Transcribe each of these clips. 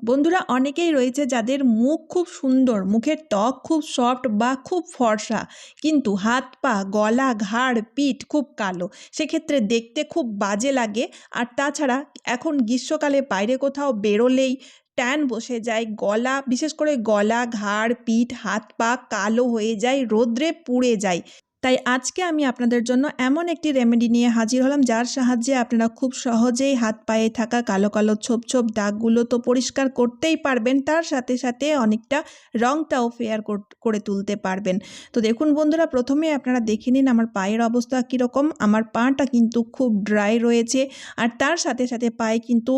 বন্ধুরা, অনেকেই রয়েছে যাদের মুখ খুব সুন্দর, মুখের ত্বক খুব সফট বা খুব ফর্সা, কিন্তু হাত পা, গলা, ঘাড়, পিঠ খুব কালো। সেক্ষেত্রে দেখতে খুব বাজে লাগে। আর তাছাড়া এখন গ্রীষ্মকালে বাইরে কোথাও বেরোলেই ট্যান বসে যায়, গলা, বিশেষ করে গলা, ঘাড়, পিঠ, হাত পা কালো হয়ে যায়, রোদ্রে পুড়ে যায়। তাই আজকে আমি আপনাদের জন্য এমন একটি রেমেডি নিয়ে হাজির হলাম, যার সাহায্যে আপনারা খুব সহজেই হাত পায়ে থাকা কালো কালো ছোপ ছোপ দাগগুলো তো পরিষ্কার করতেই পারবেন, তার সাথে সাথে অনেকটা রঙটাও ফেয়ার করে তুলতে পারবেন। তো দেখুন বন্ধুরা, প্রথমে আপনারা দেখে নিন আমার পায়ের অবস্থা কীরকম, আমার পাটা কিন্তু খুব ড্রাই রয়েছে, আর তার সাথে সাথে পায়ে কিন্তু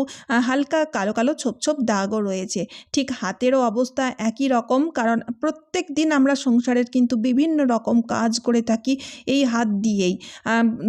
হালকা কালো কালো ছোপ ছোপ দাগও রয়েছে। ঠিক হাতেরও অবস্থা একই রকম, কারণ প্রত্যেক দিন আমরা সংসারের কিন্তু বিভিন্ন রকম কাজ করে থাকি এই হাত দিয়েই।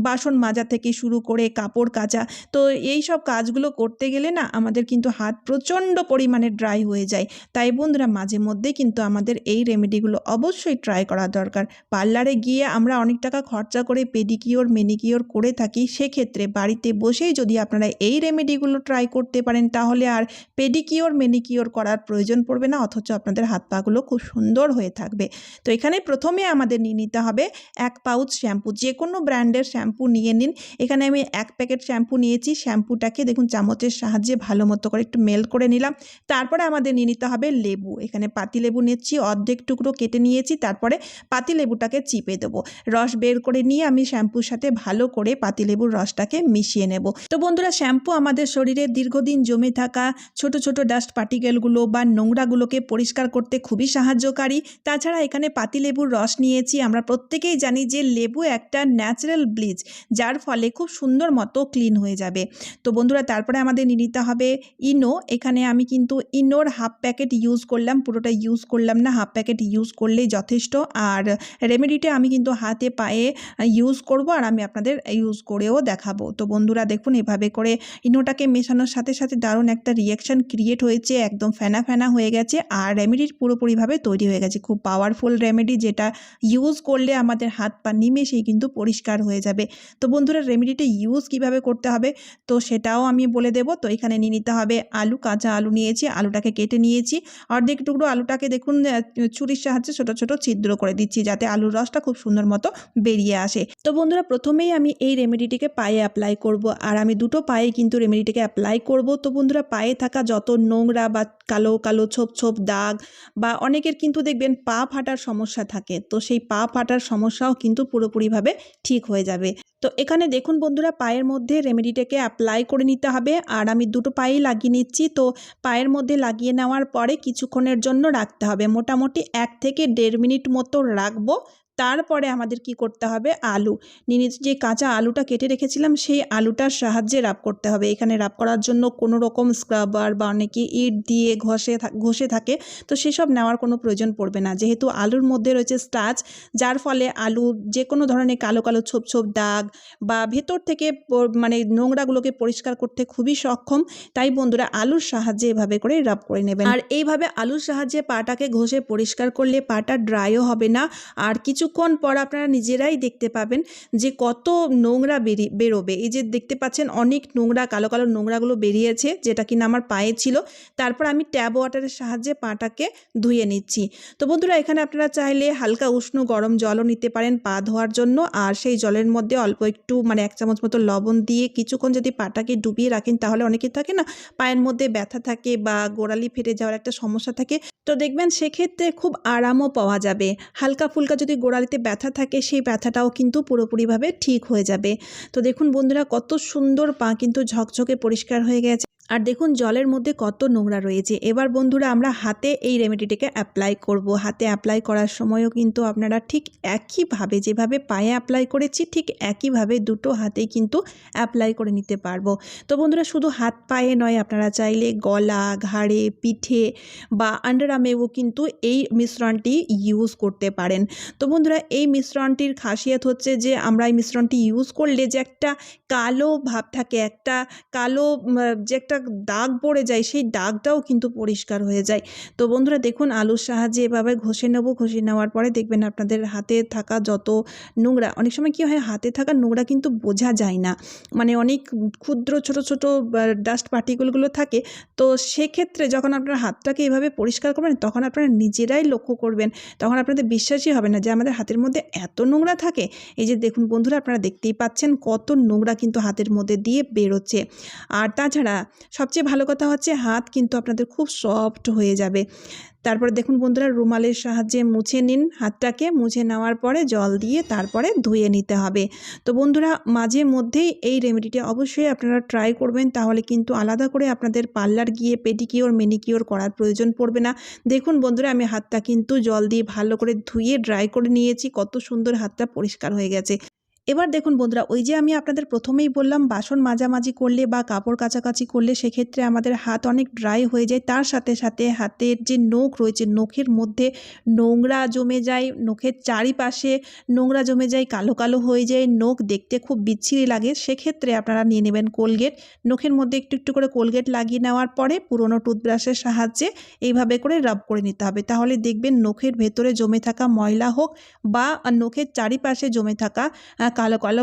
বাসন মাজা থেকে শুরু করে কাপড় কাচা। তো এই সব কাজগুলো করতে গেলে না আমাদের কিন্তু হাত প্রচণ্ড পরিমাণে ড্রাই হয়ে যায়। তাই বন্ধুরা মাঝে মধ্যে কিন্তু আমাদের এই রেমেডিগুলো অবশ্যই ট্রাই করা দরকার। পার্লারে গিয়ে আমরা অনেক টাকা খরচা করে পেডিকিওর মেনিকিওর করে থাকি, সেক্ষেত্রে বাড়িতে বসেই যদি আপনারা এই রেমেডিগুলো ট্রাই করতে পারেন, তাহলে আর পেডিকিওর মেনিকিওর করার প্রয়োজন পড়বে না, অথচ আপনাদের হাত পাগুলো খুব সুন্দর হয়ে থাকবে। তো এখানে প্রথমে আমাদের নিয়ে নিতে হবে এক পাউচ শ্যাম্পু যে কোনো ব্র্যান্ডের শ্যাম্পু নিয়ে নিন। এখানে আমি এক প্যাকেট শ্যাম্পু নিয়েছি শ্যাম্পুটাকে দেখুন চামচের সাহায্যে ভালো মতো করে একটু মেল করে নিলাম। তারপরে আমাদের নিয়ে নিতে হবে লেবু। এখানে পাতি লেবু নিচ্ছি, অর্ধেক টুকরো কেটে নিয়েছি, তারপরে পাতি লেবুটাকে চিপে দেবো। রস বের করে নিয়ে আমি শ্যাম্পুর সাথে ভালো করে পাতি লেবুর রসটাকে মিশিয়ে নেব। তো বন্ধুরা, শ্যাম্পু আমাদের শরীরে দীর্ঘদিন জমে থাকা ছোট ছোট ডাস্ট পার্টিকেলগুলো বা নোংরাগুলোকে পরিষ্কার করতে খুবই সাহায্যকারী। তাছাড়া এখানে পাতিলেবুর রস নিয়েছি, আমরা প্রত্যেকেই জানি যে লেবু একটা ন্যাচারাল ব্লিচ যার ফলে খুব সুন্দর মতো ক্লিন হয়ে যাবে। তো বন্ধুরা, তারপরে আমাদের নিয়ে নিতে হবে ইনো। এখানে আমি কিন্তু ইনোর হাফ প্যাকেট ইউজ করলাম, পুরোটা ইউজ করলাম না হাফ প্যাকেট ইউজ করলেই যথেষ্ট। আর রেমেডিটা আমি কিন্তু হাতে পায়ে ইউজ করব আর আমি আপনাদের ইউজ করেও দেখাবো। তো বন্ধুরা, দেখুন এভাবে করে ইনোটাকে মেশানোর সাথে সাথে দারুণ একটা রিয়াকশান ক্রিয়েট হয়েছে, একদম ফেনা ফেনা হয়ে গেছে। আর রেমেডির পুরোপুরিভাবে তৈরি হয়ে গেছে। খুব পাওয়ারফুল রেমেডি যেটা ইউজ করলে আমাদের হাত পা নিমেষেই কিন্তু পরিষ্কার হয়ে যাবে। তো বন্ধুরা রেমেডিটা ইউজ কীভাবে করতে হবে? তো সেটাও আমি বলে দেব। তো এখানে নিয়ে নিতে হবে আলু, কাঁচা আলু নিয়েছি, আলুটাকে কেটে নিয়েছি। অর্ধেক টুকরো আলুটাকে দেখুন ছুরির সাহায্যে ছোট ছোট ছিদ্র করে দিচ্ছি যাতে আলুর রসটা খুব সুন্দর মতো বেরিয়ে আসে। তো বন্ধুরা, প্রথমেই আমি এই রেমেডিটিকে পায়ে অ্যাপ্লাই করব। আর আমি দুটো পায়ে কিন্তু রেমেডিটিকে অ্যাপ্লাই করব। তো বন্ধুরা, পায়ে থাকা যত নোংরা বা কালো কালো ছোপ ছোপ দাগ বা অনেকের কিন্তু দেখবেন পা ফাটার সমস্যা থাকে। তো সেই পা ফাটার সমস্যাও কিন্তু পুরোপুরিভাবে ঠিক হয়ে যাবে। তো এখানে দেখুন বন্ধুরা, পায়ের মধ্যে রেমেডিটাকে অ্যাপ্লাই করে নিতে হবে। আর আমি দুটো পায়েই লাগিয়ে নিচ্ছি। তো পায়ের মধ্যে লাগিয়ে নেওয়ার পরে কিছুক্ষণের জন্য রাখতে হবে। মোটামুটি এক থেকে দেড় মিনিট মতো রাখব। তারপরে আমাদের কি করতে হবে? আলু। নিয়ে যে কাঁচা আলুটা কেটে রেখেছিলাম, সেই আলুটার সাহায্যে রাব করতে হবে। এখানে রাব করার জন্য কোনো রকম স্ক্রাবার বা অনেকে ইট দিয়ে ঘষে ঘষে থাকে, তো সেসব নেওয়ার কোনো প্রয়োজন পড়বে না। যেহেতু আলুর মধ্যে রয়েছে স্টাচ যার ফলে আলু যে কোনো ধরনের কালো কালো ছোপ ছোপ দাগ বা ভেতর থেকে মানে নোংরাগুলোকে পরিষ্কার করতে খুবই সক্ষম, তাই বন্ধুরা আলুর সাহায্যে এভাবে করে রাব করে নেবেন। আর এইভাবে আলুর সাহায্যে পাটাকে ঘষে পরিষ্কার করলে পাটা ড্রাইও হবে না। আর কিছু কিছুক্ষণ পর আপনারা নিজেরাই দেখতে পাবেন যে কত নোংরা বেরিয়ে বেরোবে। এই যে দেখতে পাচ্ছেন অনেক নোংরা, কালো কালো নোংরাগুলো বেরিয়েছে, যেটা কিনা আমার পায়ে ছিল। তারপর আমি ট্যাব ওয়াটারের সাহায্যে পাটাকে ধুয়ে নিচ্ছি। তো বন্ধুরা, এখানে আপনারা চাইলে হালকা উষ্ণ গরম জলও নিতে পারেন পা ধোয়ার জন্য। আর সেই জলের মধ্যে অল্প একটু মানে এক চামচ মতো লবণ দিয়ে কিছুক্ষণ যদি পাটাকে ডুবিয়ে রাখেন, তাহলে অনেকে থাকে না, পায়ের মধ্যে ব্যথা থাকে বা গোড়ালি ফেটে যাওয়ার একটা সমস্যা থাকে। তো দেখবেন সেক্ষেত্রে খুব আরামও পাওয়া যাবে। হালকা ফুলকা যদি গোড়ালিতে ব্যথা থাকে, সেই ব্যথাটাও কিন্তু পুরোপুরিভাবে ঠিক হয়ে যাবে। তো দেখুন বন্ধুরা, কত সুন্দর পা কিন্তু ঝকঝকে পরিষ্কার হয়ে গেছে। আর দেখুন জলের মধ্যে কত নোংরা রয়েছে। এবার বন্ধুরা আমরা হাতে এই রেমেডিটিকে অ্যাপ্লাই করব। হাতে অ্যাপ্লাই করার সময়ও কিন্তু আপনারা ঠিক একইভাবে যেভাবে পায়ে অ্যাপ্লাই করেছি, ঠিক একইভাবে দুটো হাতেই কিন্তু অ্যাপ্লাই করে নিতে পারব। তো বন্ধুরা শুধু হাত পায়ে নয়, আপনারা চাইলে গলা, ঘাড়ে, পিঠে বা আন্ডারআর্মেও কিন্তু এই মিশ্রণটি ইউজ করতে পারেন। তো বন্ধুরা এই মিশ্রণটির খাসিয়াত হচ্ছে যে আমরা এই মিশ্রণটি ইউজ করলে যে একটা কালো ভাব থাকে, একটা কালো যে একটা দাগ পড়ে যায়, সেই দাগটাও কিন্তু পরিষ্কার হয়ে যায়। তো বন্ধুরা দেখুন, আলুর সাহায্যে এভাবে ঘষে নেব, ঘষে নেওয়ার পরে দেখবেন আপনাদের হাতে থাকা যত নোংরা, অনেক সময় কী হয়, হাতে থাকা নোংরা কিন্তু বোঝা যায় না। মানে অনেক ক্ষুদ্র, ছোট ছোট ডাস্ট পার্টিকেলগুলো থাকে, তো সেক্ষেত্রে যখন আপনার হাতটাকে এভাবে পরিষ্কার করবেন, তখন আপনারা নিজেরাই লক্ষ্য করবেন, তখন আপনাদের বিশ্বাসই হবে না যে আমাদের হাতের মধ্যে এত নোংরা থাকে। এই যে দেখুন বন্ধুরা, আপনারা দেখতেই পাচ্ছেন কত নোংরা কিন্তু হাতের মধ্যে দিয়ে বেরোচ্ছে। আর তাছাড়া সবচেয়ে ভালো কথা হচ্ছে হাত কিন্তু আপনাদের খুব সফট হয়ে যাবে। তারপরে দেখুন বন্ধুরা, রুমালের সাহায্যে মুছে নিন হাতটাকে, মুছে নেওয়ার পরে জল দিয়ে তারপরে ধুয়ে নিতে হবে। তো বন্ধুরা, মাঝে মধ্যেই এই রেমেডিটা অবশ্যই আপনারা ট্রাই করবেন, তাহলে কিন্তু আলাদা করে আপনাদের পার্লার গিয়ে পেডিকিওর মেনিকিওর করার প্রয়োজন পড়বে না। দেখুন বন্ধুরা, আমি হাতটা কিন্তু জল দিয়ে ভালো করে ধুয়ে ড্রাই করে নিয়েছি, কত সুন্দর হাতটা পরিষ্কার হয়ে গেছে। এবার দেখুন বন্ধুরা, ওই যে আমি আপনাদের প্রথমেই বললাম, বাসন মাজামাজি করলে বা কাপড় কাচাকাচি করলে সেক্ষেত্রে আমাদের হাত অনেক ড্রাই হয়ে যায়। তার সাথে সাথে হাতের যে নখ রয়েছে, নখের মধ্যে নোংরা জমে যায়, নখের চারিপাশে নোংরা জমে যায়, কালো কালো হয়ে যায়, নখ দেখতে খুব বিচ্ছিরি লাগে। সেক্ষেত্রে আপনারা নিয়ে নেবেন কোলগেট। নখের মধ্যে একটু একটু করে কোলগেট লাগিয়ে নেওয়ার পরে পুরনো টুথব্রাশের সাহায্যে এইভাবে করে রাব করে নিতে হবে। তাহলে দেখবেন নখের ভেতরে জমে থাকা ময়লা হোক বা নখের চারিপাশে জমে থাকা কালো কালো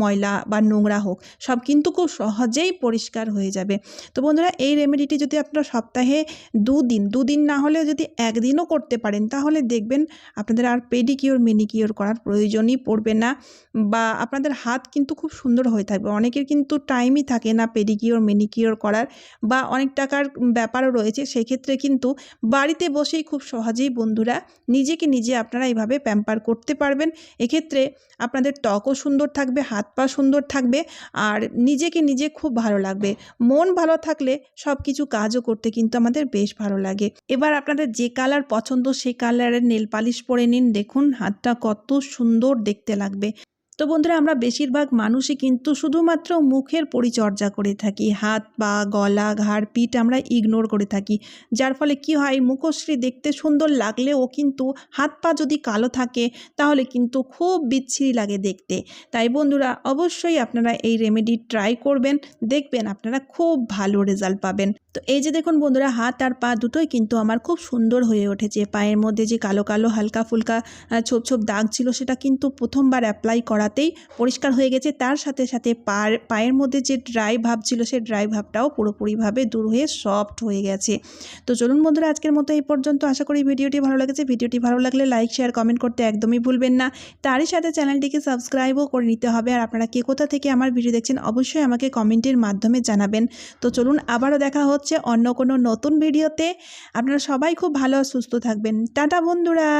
ময়লা বা নোংরা হোক, সব কিন্তু খুব সহজেই পরিষ্কার হয়ে যাবে। তো বন্ধুরা, এই রেমেডিটি যদি আপনারা সপ্তাহে দুদিন দুদিন না হলেও যদি একদিনও করতে পারেন, তাহলে দেখবেন আপনাদের আর পেডিকিওর মেনিকিওর করার প্রয়োজনই পড়বে না বা আপনাদের হাত কিন্তু খুব সুন্দর হয়ে থাকবে। অনেকের কিন্তু টাইমই থাকে না পেডিকিওর মেনিকিওর করার বা অনেক টাকার ব্যাপারও রয়েছে, সেক্ষেত্রে কিন্তু বাড়িতে বসেই খুব সহজেই বন্ধুরা নিজেকে নিজে আপনারা এইভাবে প্যাম্পার করতে পারবেন। এক্ষেত্রে আপনাদের ত্বকও সুন্দর থাকবে, হাত পা সুন্দর থাকবে আর নিজেকে নিজে খুব ভালো লাগবে। মন ভালো থাকলে সব কিছু কাজও করতে কিন্তু আমাদের বেশ ভালো লাগে। এবার আপনাদের যে কালার পছন্দ সেই কালারের নেল পালিশ পরে নিন। দেখুন হাতটা কত সুন্দর দেখতে লাগবে। তো বন্ধুরা, আমরা বেশিরভাগ মানুষই কিন্তু শুধুমাত্র মুখের পরিচর্যা করে থাকি। হাত, পা, গলা, ঘাড়, পিঠ আমরা ইগনোর করে থাকি। যার ফলে কি হয়, মুখশ্রী দেখতে সুন্দর লাগলেও কিন্তু হাত, পা যদি কালো থাকে, তাহলে কিন্তু খুব বিচ্ছিরি লাগে দেখতে। তাই বন্ধুরা, অবশ্যই আপনারা এই রেমেডি ট্রাই করবেন, দেখবেন আপনারা খুব ভালো রেজাল্ট পাবেন। তো এই যে দেখুন বন্ধুরা, হাত আর পা দুটোই কিন্তু আমার খুব সুন্দর হয়ে উঠেছে। পায়ের মধ্যে যে কালো কালো হালকা ফুলকা ছোপ ছোপ দাগ ছিল, সেটা কিন্তু প্রথমবার অ্যাপ্লাই করাতেই পরিষ্কার হয়ে গেছে। তার সাথে সাথে পায়ের পায়ের মধ্যে যে ড্রাই ভাব ছিল সেই ড্রাই ভাবটাও পুরোপুরিভাবে দূর হয়ে সফট হয়ে গেছে। তো চলুন বন্ধুরা, আজকের মতো এই পর্যন্ত। আশা করি ভিডিওটি ভালো লেগেছে। ভিডিওটি ভালো লাগলে লাইক শেয়ার কমেন্ট করতে একদমই ভুলবেন না। তারই সাথে চ্যানেলটিকে সাবস্ক্রাইবও করে নিতে হবে। আর আপনারা কে কোথা থেকে আমার ভিডিও দেখছেন, অবশ্যই আমাকে কমেন্টের মাধ্যমে জানাবেন। তো চলুন, আবারও দেখা হচ্ছে অন্য কোনো নতুন ভিডিওতে। আপনারা সবাই খুব ভালো সুস্থ থাকবেন। টাটা বন্ধুরা!